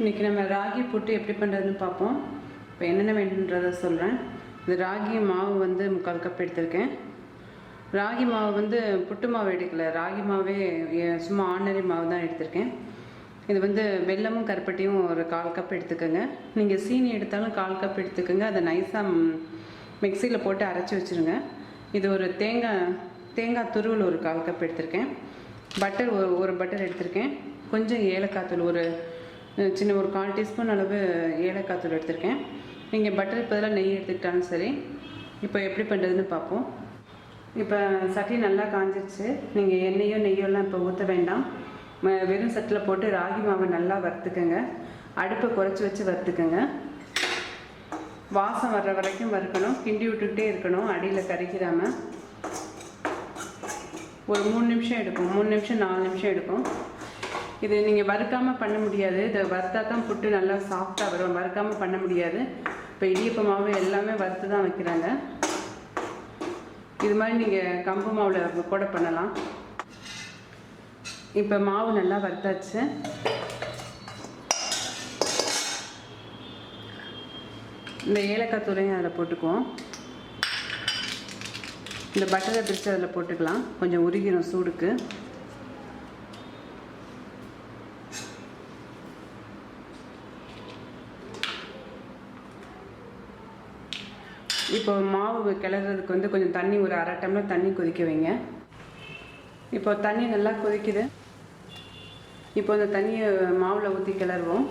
இன்றைக்கி நம்ம ராகி புட்டு எப்படி பண்ணுறதுன்னு பார்ப்போம். இப்போ என்னென்ன வேணுன்றதை சொல்கிறேன் இந்த ராகி மாவு வந்து முக்கால் கப் எடுத்திருக்கேன். ராகி மாவு வந்து புட்டு மாவு எடுக்கல. ராகி மாவே சும்மா ஆர்டினரி மாவு தான் எடுத்திருக்கேன். இது வந்து வெல்லமும் கருப்பட்டியும் ஒரு கால் கப் எடுத்துக்கோங்க. நீங்கள் சீனி எடுத்தாலும் கால் கப் எடுத்துக்கோங்க. அதை நைஸாக மிக்சியில் போட்டு அரைச்சி வச்சுருங்க. இது ஒரு தேங்காய் தேங்காய் துருவல் ஒரு கால் கப் எடுத்திருக்கேன். பட்டர் ஒரு ஒரு பட்டர் எடுத்திருக்கேன். கொஞ்சம் ஏலக்காய் தூள் ஒரு சின்ன ஒரு கால் டீஸ்பூன் அளவு ஏலக்காய் தூள் எடுத்திருக்கேன். நீங்கள் பட்டருக்கு பதிலாக நெய் எடுத்துக்கிட்டாலும் சரி இப்போ எப்படி பண்ணுறதுன்னு பார்ப்போம். இப்போ சட்டி நல்லா காஞ்சிருச்சு. நீங்கள் எண்ணெயோ நெய்யோலாம் இப்போ ஊற்ற வேண்டாம். வெறும் சட்டில் போட்டு ராகி மாவை நல்லா வறுத்துக்கங்க. அடுப்பை குறைச்சி வச்சு வறுத்துக்கங்க. வாசம் வர்ற வரைக்கும் வறுக்கணும். கிண்டி விட்டுக்கிட்டே இருக்கணும். அடியில் கறிக்கிறாமல் ஒரு மூணு நிமிஷம் எடுக்கும் மூணு நிமிஷம் நாலு நிமிஷம் எடுக்கும் இது நீங்கள் வறுக்காமல் பண்ண முடியாது. இதை வறுத்தா தான் புட்டு நல்லா சாஃப்டாக வரும். வறுக்காமல் பண்ண முடியாது. இப்போ இடியப்ப மாவு எல்லாமே வறுத்து தான் வைக்கிறாங்க. இது மாதிரி நீங்கள் கம்பு மாவில் கூட பண்ணலாம். இப்போ மாவு நல்லா வறுத்தாச்சு. இந்த ஏலக்காய் தூளையும் அதில் போட்டுக்குவோம். இந்த பட்டரை பிரித்து அதில் போட்டுக்கலாம். கொஞ்சம் உருகிடும் சூடுக்கு. இப்போ மாவு கிளறதுக்கு வந்து கொஞ்சம் தண்ணி ஒரு அரை டம்ளர் தண்ணி கொதிக்க வைங்க. இப்போ தண்ணி நல்லா கொதிக்குது. இப்போ இந்த தண்ணியை மாவில் ஊற்றி கிளறுவோம்.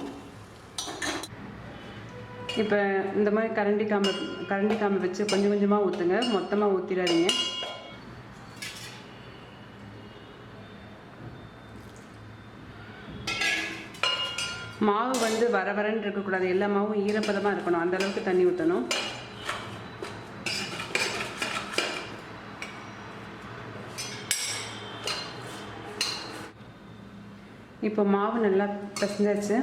இப்போ இந்த மாதிரி கரண்டி காம்பை கரண்டி காம்பை வச்சு கொஞ்சம் கொஞ்சமாக ஊற்றுங்க மொத்தமாக ஊற்றிடாதீங்க மாவு வந்து வர வரன்னு இருக்கக்கூடாது. எல்லா மாவும் ஈரப்பதமாக இருக்கணும். அந்த அளவுக்கு தண்ணி ஊற்றணும் இப்போ மாவு நல்லா பிசைஞ்சாச்சு.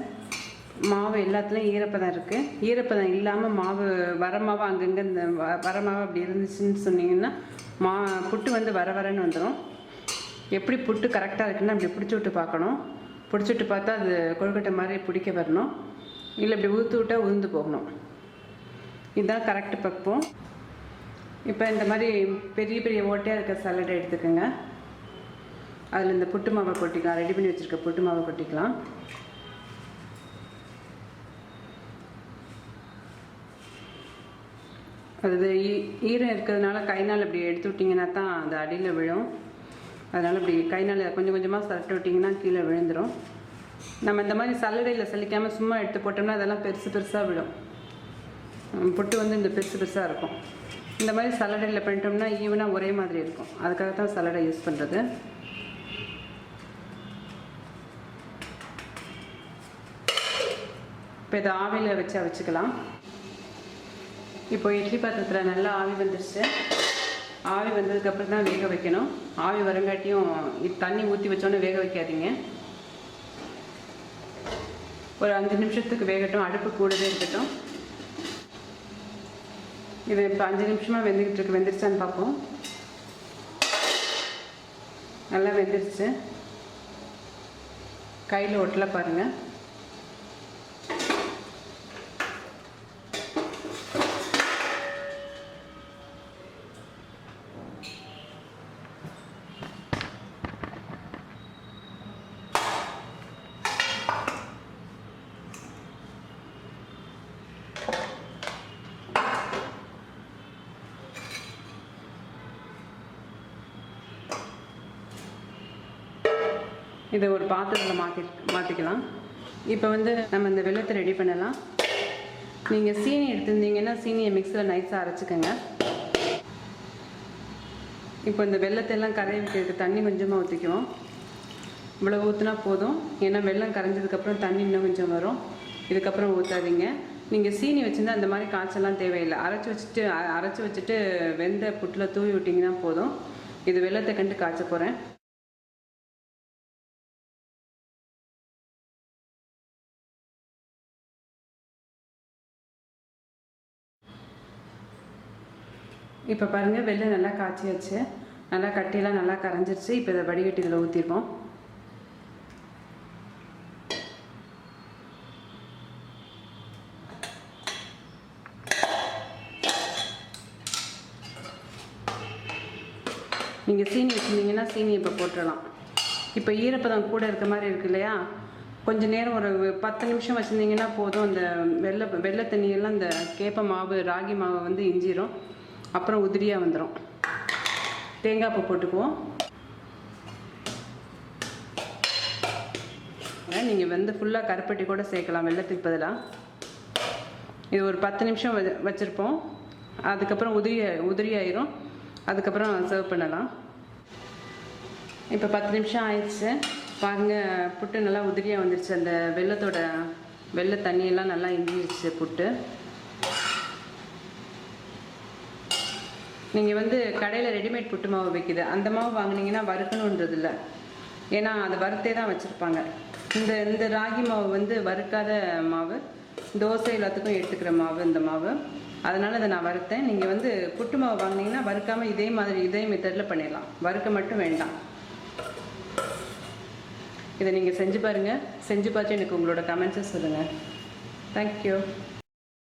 மாவு எல்லாத்துலேயும் ஈரப்பதம் இருக்குது ஈரப்பதம் இல்லாமல் மாவு வர மாவு அங்கங்கே இந்த வ- வர மாவு அப்படி இருந்துச்சுன்னு சொன்னீங்கன்னா மா புட்டு வந்து வர வரன்னு வந்துடும் எப்படி புட்டு கரெக்டாக இருக்குன்னு அப்படி பிடிச்சி விட்டு பார்க்கணும். பிடிச்சி விட்டு பார்த்தா அது கொழுக்கட்டை மாதிரி பிடிக்க வரணும். இல்லை இப்படி ஊற்று விட்டால் உதிர்ந்து போகணும். இதுதான் கரெக்ட் பக்குவம். இப்போ இந்த மாதிரி பெரிய பெரிய ஓட்டையாக இருக்க சாலடை எடுத்துக்கோங்க. அதில் இந்த புட்டு மாவை கொட்டிக்கலாம். ரெடி பண்ணி வச்சுருக்க புட்டு மாவை கொட்டிக்கலாம். அது ஈ- ஈரம் இருக்கிறதுனால கைனால் இப்படி எடுத்து விட்டிங்கன்னா தான் அது அடியில் விழும். அதனால் இப்படி கைனால் கொஞ்சம் கொஞ்சமாக சரட்டு விட்டிங்கன்னா கீழே விழுந்துடும் நம்ம இந்த மாதிரி சல்லடையில் சலிக்காமல் சும்மா எடுத்து போட்டோம்னா அதெல்லாம் பெருசு பெருசாக விழும். புட்டு வந்து இந்த பெருசு பெருசாக இருக்கும். இந்த மாதிரி சல்லடையில் பண்ணிட்டோம்னா ஈவனாக ஒரே மாதிரி இருக்கும். அதுக்காக தான் சல்லடை யூஸ் பண்ணுறது இப்போ இதை ஆவியில் வச்சு வச்சுக்கலாம் இப்போ இட்லி பாத்திரத்தில் நல்லா ஆவி வந்துருச்சு. ஆவி வந்ததுக்கப்புறம் தான் வேக வைக்கணும். ஆவி வரங்காட்டியும் தண்ணி ஊற்றி வச்சோன்னே வேக வைக்காதீங்க. ஒரு அஞ்சு நிமிஷத்துக்கு வேகட்டும். அடுப்பு கூடவே இருக்கட்டும். இது இப்போ அஞ்சு நிமிஷமாக வெந்துக்கிட்டு இருக்கு. வெந்துருச்சான்னு பார்ப்போம். நல்லா வெந்துருச்சு. கையில் ஒட்டலை பாருங்கள் இதை ஒரு பாத்திரத்தில் மாற்றி மாற்றிக்கலாம் இப்போ வந்து நம்ம இந்த வெள்ளத்தை ரெடி பண்ணலாம். நீங்கள் சீனி எடுத்திருந்தீங்கன்னா சீனியை மிக்சியில் நைஸாக அரைச்சிக்கோங்க. இப்போ இந்த வெள்ளத்தெல்லாம் கரைய வைக்கிறதுக்கு தண்ணி கொஞ்சமாக ஊற்றிக்குவோம் இவ்வளோ ஊற்றினா போதும். ஏன்னா வெள்ளம் கரைஞ்சதுக்கப்புறம் தண்ணி இன்னும் கொஞ்சம் வரும். இதுக்கப்புறம் ஊற்றாதீங்க நீங்கள் சீனி வச்சுருந்தா அந்த மாதிரி காய்ச்சலாம் தேவையில்லை. அரைச்சி வச்சுட்டு அரைச்சி வச்சுட்டு வெந்த புட்டில் தூவி விட்டிங்கன்னா போதும். இது வெள்ளத்தை கண்டு காய்ச்ச போகிறேன் இப்போ பாருங்கள் வெளில நல்லா காய்ச்சியாச்சு. நல்லா கட்டியெல்லாம் நல்லா கரைஞ்சிருச்சு. இப்போ இதை வடிகட்டி இதில் ஊற்றிருவோம் நீங்கள் சீனி வச்சுருந்தீங்கன்னா சீனி இப்போ போட்டுடலாம் இப்போ ஈரப்பதம் கூட இருக்க மாதிரி இருக்கு இல்லையா? கொஞ்சம் நேரம் ஒரு பத்து நிமிஷம் வச்சுருந்தீங்கன்னா போதும். அந்த வெள்ளை வெள்ளை தண்ணியெல்லாம் அந்த கேப்ப மாவு ராகி மாவை வந்து இஞ்சிரும். அப்புறம் உதிரியாக வந்துடும் தேங்காய் பூ போட்டுக்குவோம். நீங்கள் வந்து ஃபுல்லாக கருப்பட்டி கூட சேர்க்கலாம் வெள்ளத்துக்கு பதிலாக இது ஒரு பத்து நிமிஷம் வச்சுருப்போம். அதுக்கப்புறம் உதிரி உதிரி ஆயிரும். அதுக்கப்புறம் சர்வ் பண்ணலாம். இப்போ பத்து நிமிஷம் ஆயிடுச்சு. பாருங்கள் புட்டு நல்லா உதிரியாக வந்துருச்சு. அந்த வெள்ளத்தோட வெள்ளை தண்ணியெல்லாம் நல்லா இஞ்சிருச்சு புட்டு. நீங்கள் வந்து கடையில் ரெடிமேட் புட்டு மாவு வைக்கிது. அந்த மாவு வாங்கினீங்கன்னா வறுக்கணுன்றது இல்லை ஏன்னா அதை வறுத்தே தான் வச்சுருப்பாங்க. இந்த இந்த ராகி மாவு வந்து வறுக்காத மாவு தோசை எல்லாத்துக்கும் எடுத்துக்கிற மாவு இந்த மாவு. அதனால் இதை நான் வறுத்தேன். நீங்கள் வந்து புட்டு மாவு வாங்குனீங்கன்னா வறுக்காமல் இதே மாதிரி இதே மெத்தடில் பண்ணிடலாம். வறுக்க மட்டும் வேண்டாம். இதை நீங்கள் செஞ்சு பாருங்கள் செஞ்சு பார்த்து எனக்கு உங்களோட கமெண்ட்ஸை சொல்லுங்கள் தேங்க்யூ